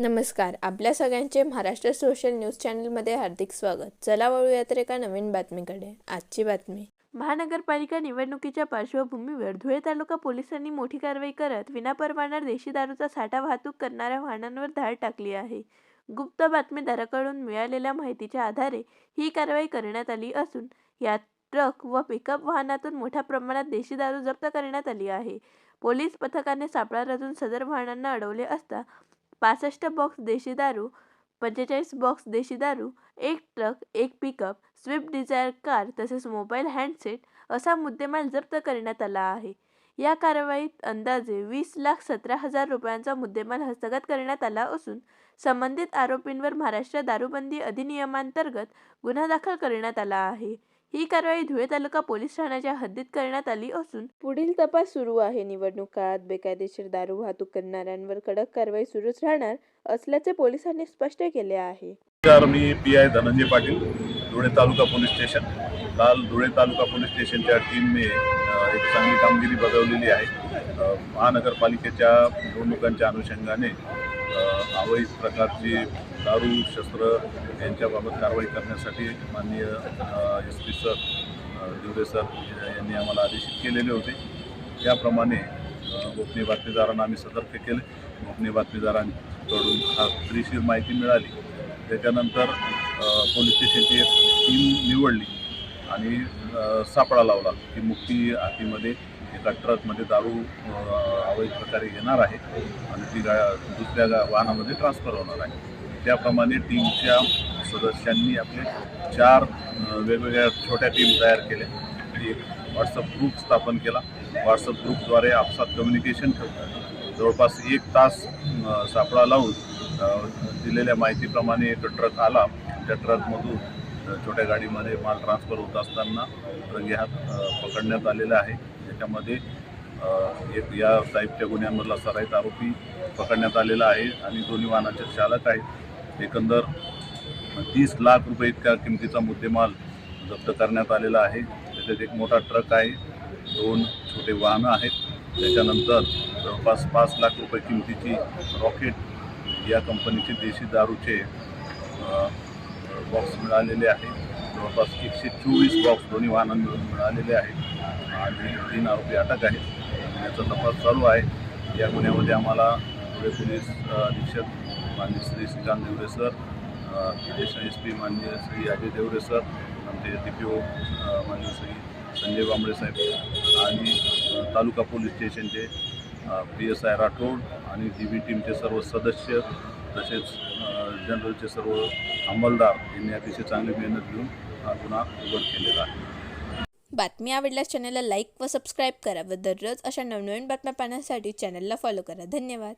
नमस्कार आपल्या सगळ्यांचे महाराष्ट्र सोशल न्यूज चॅनलमध्ये हार्दिक स्वागत. चला वळूया तर एका नवीन बातमीकडे. आजची बातमी. महानगरपालिका निवडणुकीच्या पार्श्वभूमीवर धुळे तालुका पोलिसांनी मोठी कारवाई करत विनापरवाना देशी दारूचा साठा वाहतूक करणाऱ्या वाहनांवर धाड टाकली आहे. गुप्त बातमीदाराकडून मिळालेल्या माहितीच्या आधारे ही कारवाई करण्यात आली असून यात ट्रक व पिकअप वाहनातून मोठ्या प्रमाणात देशी दारू जप्त करण्यात आली आहे. पोलीस पथकाने सापळा रचून सदर वाहनांना अडवले असता पासष्ट बॉक्स देशी दारू पंचेचाळीस बॉक्स देशी दारू एक ट्रक एक पिकअप स्विफ्ट डिझायर कार तसेच मोबाईल हँडसेट असा मुद्देमाल जप्त करण्यात आला आहे. या कारवाईत अंदाजे वीस लाख सतरा हजार रुपयांचा मुद्देमाल हस्तगत करण्यात आला असून संबंधित आरोपींवर महाराष्ट्र दारूबंदी अधिनियमांतर्गत गुन्हा दाखल करण्यात आला आहे. ही कारवाई धुळे तालुका पोलीस ठाण्याच्या हद्दीत करण्यात आली असून पुढील तपास सुरू आहे. निवडणूक काळात बेकायदेशीर दारू वाहतूक करणाऱ्यांवर कडक कारवाई सुरूच राहणार असल्याचे पोलिसांनी स्पष्ट केले आहे. मी पी आय धनंजय पाटील धुळे तालुका पोलीस स्टेशन. काल धुळे तालुका पोलीस स्टेशनच्या टीमने एक चांगली कामगिरी बजावलेली आहे. महानगरपालिकेच्या निवडणुकांच्या अनुषंगाने अवैध प्रकारची दारू शस्त्र यांच्याबाबत कारवाई करण्यासाठी माननीय S P sir Diware sir यांनी आम्हाला आदेशित केलेले होते. त्याप्रमाणे गोपनीय बातमीदारांना आम्ही सतर्क केले. गोपनीय बातमीदारांकडून खात्रीशीर माहिती मिळाली. त्याच्यानंतर पोलीस स्टेशनची एक टीम निवडली आणि सापळा लावला की मुक्ती हातीमध्ये एका ट्रकमध्ये दारू अवैध प्रकारे येणार आहे आणि ती गा दुसऱ्या गा वाहनामध्ये ट्रान्सफर होणार आहे. त्याप्रमाणे टीमच्या सदस्यांनी आपले चार वेगवेगळ्या छोट्या टीम तयार केल्या. एक व्हॉट्सअप ग्रुप स्थापन केला. व्हॉट्सअप ग्रुपद्वारे आपसात कम्युनिकेशन ठेवलं. जवळपास एक तास सापळा लावून दिलेल्या माहितीप्रमाणे एक ट्रक आला. त्या ट्रकमधून छोट्या गाडीमध्ये माल ट्रान्सफर होत असताना रंगे हात पकडण्यात आलेला आहे. त्याच्यामध्ये एक या टाईपच्या गुन्ह्यांमधला सराईत आरोपी पकडण्यात आलेला आहे. आणि दोन्ही वाहनाचे चालक आहेत. एकंदर तीस लाख रुपये इतक्या किमतीचा मुद्देमाल जप्त करण्यात आलेला आहे. त्याच्यात एक मोठा ट्रक आहे दोन छोटे वाहनं आहेत. त्याच्यानंतर जवळपास पाच लाख रुपये किमतीची रॉकेट या कंपनीचे देशी दारूचे बॉक्स मिळालेले आहेत. जवळपास एकशे चोवीस बॉक्स दोन्ही वाहनांमधून मिळालेले आहेत आणि तीन आरोपी अटक आहेत. याचा तपास चालू आहे. या गुन्ह्यामध्ये आम्हाला धुळे पोलीस अधीक्षक माननीय Shri Shrikant Deore sir S P माननीय श्री अजय देवरे सर आमचे डी पी ओ माननीय श्री संजय बांबळे साहेब आणि तालुका पोलीस स्टेशनचे पी एस आय राठोड आणि डी बी टीमचे सर्व सदस्य तसेच जनरलचे सर्व अंमलदार यांनी अतिशय चांगली मेहनत घेऊन हा गुन्हा उघड केलेला आहे. बातमी आवडल्यास चॅनलला लाईक व सबस्क्राईब करा व दररोज अशा नवनवीन बातम्या पाहण्यासाठी चॅनलला फॉलो करा. धन्यवाद.